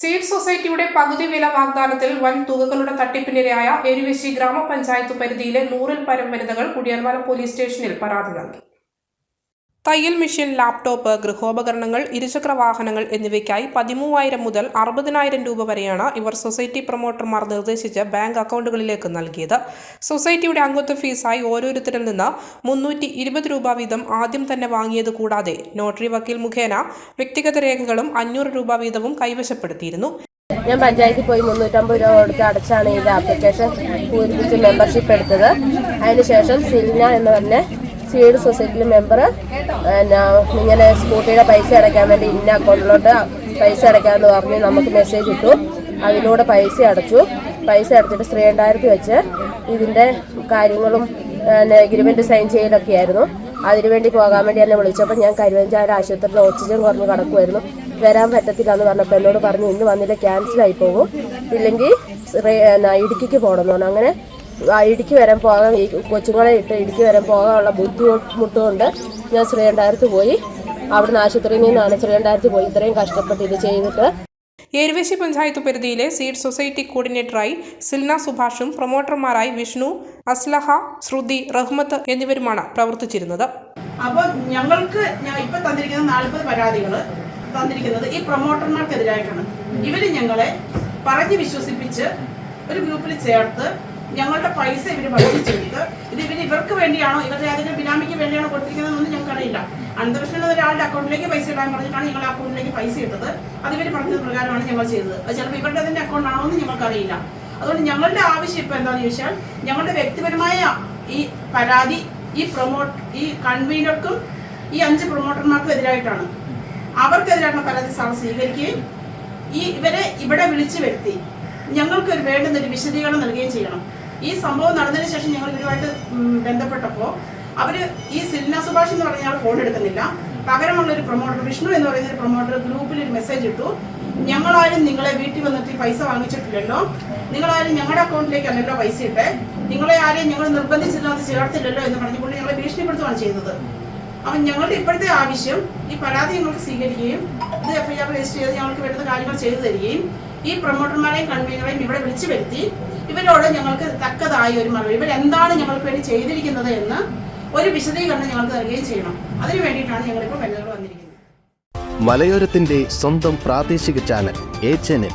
Seed സൊസൈറ്റിയുടെ പകുതി വില വാഗ്ദാനത്തിൽ വൻ തുകകളുടെ തട്ടിപ്പിനിരയായ എരുവശി ഗ്രാമപഞ്ചായത്ത് പരിധിയിലെ നൂറിൽ പരം വനിതകൾ കുടിയർമല പോലീസ് സ്റ്റേഷനിൽ പരാതി നൽകി. തയ്യൽ മെഷീൻ ലാപ്ടോപ്പ് ഗൃഹോപകരണങ്ങൾ ഇരുചക്ര വാഹനങ്ങൾ എന്നിവയ്ക്കായി പതിമൂവായിരം മുതൽ അറുപതിനായിരം രൂപ വരെയാണ് ഇവർ സൊസൈറ്റി പ്രൊമോട്ടർമാർ നിർദ്ദേശിച്ച് ബാങ്ക് അക്കൗണ്ടുകളിലേക്ക് നൽകിയത്. സൊസൈറ്റിയുടെ അംഗത്വ ഫീസായി ഓരോരുത്തരിൽ നിന്ന് മുന്നൂറ്റി ഇരുപത് രൂപ വീതം ആദ്യം തന്നെ വാങ്ങിയത് കൂടാതെ നോട്ടറി വക്കീൽ മുഖേന വ്യക്തിഗത രേഖകളും അഞ്ഞൂറ് രൂപ വീതവും കൈവശപ്പെടുത്തിയിരുന്നു. ഞാൻ പഞ്ചായത്തിൽ പോയി മുന്നൂറ്റമ്പത് രൂപ കൊടുത്ത് അടച്ചാണ് ഇത് ആപ്ലിക്കേഷൻ പൂരിപ്പിച്ച് മെമ്പർഷിപ്പ് എടുത്തത്. അതിനുശേഷം സിൽന എന്ന് പറഞ്ഞ സീഡ് സൊസൈറ്റിയിലെ മെമ്പർ ഇങ്ങനെ സ്കൂട്ടിയുടെ പൈസ അടയ്ക്കാൻ വേണ്ടി ഇന്ന അക്കൗണ്ടിലോട്ട് പൈസ അടയ്ക്കാമെന്ന് പറഞ്ഞ് നമുക്ക് മെസ്സേജ് ഇട്ടു. അതിലൂടെ പൈസ അടച്ചു. പൈസ അടച്ചിട്ട് ശ്രീരണ്ടായിരത്തി വെച്ച് ഇതിന്റെ കാര്യങ്ങളും എഗ്രിമെന്റ് സൈൻ ചെയ്യലൊക്കെ ആയിരുന്നു. അതിനുവേണ്ടി പോകാൻ വേണ്ടി എന്നെ വിളിച്ചപ്പോൾ ഞാൻ കരുവഞ്ചാല ആശുപത്രിയിൽ ഓക്സിജൻ കുറഞ്ഞ് കിടക്കുമായിരുന്നു വരാൻ പറ്റത്തില്ല എന്ന് പറഞ്ഞപ്പോൾ എന്നോട് പറഞ്ഞു ഇന്ന് വന്നില്ല ക്യാൻസൽ ആയി പോകും. ഇല്ലെങ്കിൽ ഇടുക്കിക്ക് പോകണമെന്ന് പറഞ്ഞു. അങ്ങനെ ഇടുക്കി വരാൻ പോകാൻ ഈ കൊച്ചുങ്ങളെ ഇട്ട് ഇടുക്കി വരാൻ പോകാനുള്ള ബുദ്ധിമുട്ട് കൊണ്ട് ഞാൻ ശ്രീകണ്ഠാരത്ത് പോയി. അവിടുന്ന് ആശുപത്രിയിൽ നിന്നാണ് ശ്രീകണ്ഠാരത്ത് പോയി. ഇത്രയും കഷ്ടപ്പെട്ട് ഇത് ചെയ്തിട്ട്. ഏരുവേശി പഞ്ചായത്ത് പരിധിയിലെ സീഡ് സൊസൈറ്റി കോർഡിനേറ്ററായി സിൽന സുഭാഷും പ്രൊമോട്ടർമാരായി വിഷ്ണു അസ്ലഹ ശ്രുതി റഹ്മത്ത് എന്നിവരുമാണ് പ്രവർത്തിച്ചിരുന്നത്. അപ്പോൾ ഞങ്ങൾക്ക് ഞാൻ ഇപ്പൊ തന്നിരിക്കുന്ന നാൽപ്പത് പരാതികൾ തന്നിരിക്കുന്നത് ഈ പ്രൊമോട്ടർമാർക്കെതിരായിട്ടാണ്. ഇവർ ഞങ്ങളെ പറഞ്ഞ് വിശ്വസിപ്പിച്ച് ഒരു ഗ്രൂപ്പിൽ ചേർത്ത് ഞങ്ങളുടെ പൈസ ഇവർ വഞ്ചിച്ചെടുത്ത് ഇത് ഇവർ ഇവർക്ക് വേണ്ടിയാണോ ഇവരുടെ ഏതെങ്കിലും ബിനാമിക്ക് വേണ്ടിയാണോ കൊടുത്തിരിക്കുന്നതെന്നൊന്നും ഞങ്ങൾക്കറിയില്ല അന്തരീക്ഷമുള്ള ഒരാളുടെ അക്കൗണ്ടിലേക്ക് പൈസ ഇടാൻ പറഞ്ഞിട്ടാണ് ഞങ്ങളുടെ അക്കൗണ്ടിലേക്ക് പൈസ ഇട്ടത്. അത് ഇവർ പറഞ്ഞത് പ്രകാരമാണ് ഞങ്ങൾ ചെയ്തത്. അത് ചിലപ്പോൾ ഇവരുടെ അതിന്റെ അക്കൗണ്ട് ആണോ എന്ന് ഞങ്ങൾക്കറിയില്ല അതുകൊണ്ട് ഞങ്ങളുടെ ആവശ്യം ഇപ്പോൾ എന്താണെന്ന് ചോദിച്ചാൽ ഞങ്ങളുടെ വ്യക്തിപരമായ ഈ പരാതി ഈ പ്രൊമോട്ട് ഈ കൺവീനർക്കും ഈ അഞ്ച് പ്രൊമോട്ടർമാർക്കും എതിരായിട്ടാണ്. അവർക്കെതിരായിട്ടുള്ള പരാതി സാർ സ്വീകരിക്കുകയും ഈ ഇവരെ ഇവിടെ വിളിച്ചു വരുത്തി. ഞങ്ങൾക്ക് ഒരു വേണ്ടുന്ന ഒരു വിശദീകരണം നൽകുകയും ചെയ്യണം. ഈ സംഭവം നടന്നതിന് ശേഷം ഞങ്ങൾ ഇവരുമായിട്ട് ബന്ധപ്പെട്ടപ്പോൾ അവർ ഈ സിൽന സുഭാഷ് എന്ന് പറഞ്ഞ ആൾ ഫോൺ എടുക്കുന്നില്ല പകരമുള്ള ഒരു പ്രൊമോട്ടർ വിഷ്ണു എന്ന് പറയുന്ന ഒരു പ്രൊമോട്ടർ ഗ്രൂപ്പിൽ ഒരു മെസ്സേജ് ഇട്ടു. ഞങ്ങളാരും നിങ്ങളെ വീട്ടിൽ വന്നിട്ട് പൈസ വാങ്ങിച്ചിട്ടില്ലല്ലോ. നിങ്ങളാരും ഞങ്ങളുടെ അക്കൗണ്ടിലേക്ക് അല്ലല്ലോ പൈസ ഇട്ടേ. നിങ്ങളെ ആരെയും ഞങ്ങൾ നിർബന്ധിച്ചില്ലാതെ ചേർത്തില്ലല്ലോ എന്ന് പറഞ്ഞുകൊണ്ട് ഞങ്ങളെ ഭീഷണിപ്പെടുത്തുകയാണ് ചെയ്തത് അപ്പം ഞങ്ങളുടെ ഇപ്പോഴത്തെ ആവശ്യം ഈ പരാതി ഞങ്ങൾക്ക് സ്വീകരിക്കുകയും ഇത് എഫ്ഐആർ രജിസ്റ്റർ ചെയ്ത് ഞങ്ങൾക്ക് വേണ്ടുന്ന കാര്യങ്ങൾ ചെയ്തു തരികയും ഈ പ്രൊമോട്ടർമാരെയും കൺവീനറെയും ഇവിടെ വിളിച്ചു വരുത്തി. ഇവരോട് ഞങ്ങൾക്ക് തക്കതായ ഒരു മറുപടി. ഇവരെന്താണ് ഞങ്ങൾക്ക് വേണ്ടി ചെയ്തിരിക്കുന്നത് എന്ന് ഒരു വിശദീകരണം ഞങ്ങൾക്ക് നൽകുകയും ചെയ്യണം. അതിനു വേണ്ടിയിട്ടാണ് ഞങ്ങളിപ്പോൾ വനിതകൾ വന്നിരിക്കുന്നത്. മലയോരത്തിന്റെ സ്വന്തം പ്രാദേശിക ചാനൽ എ ചാനൽ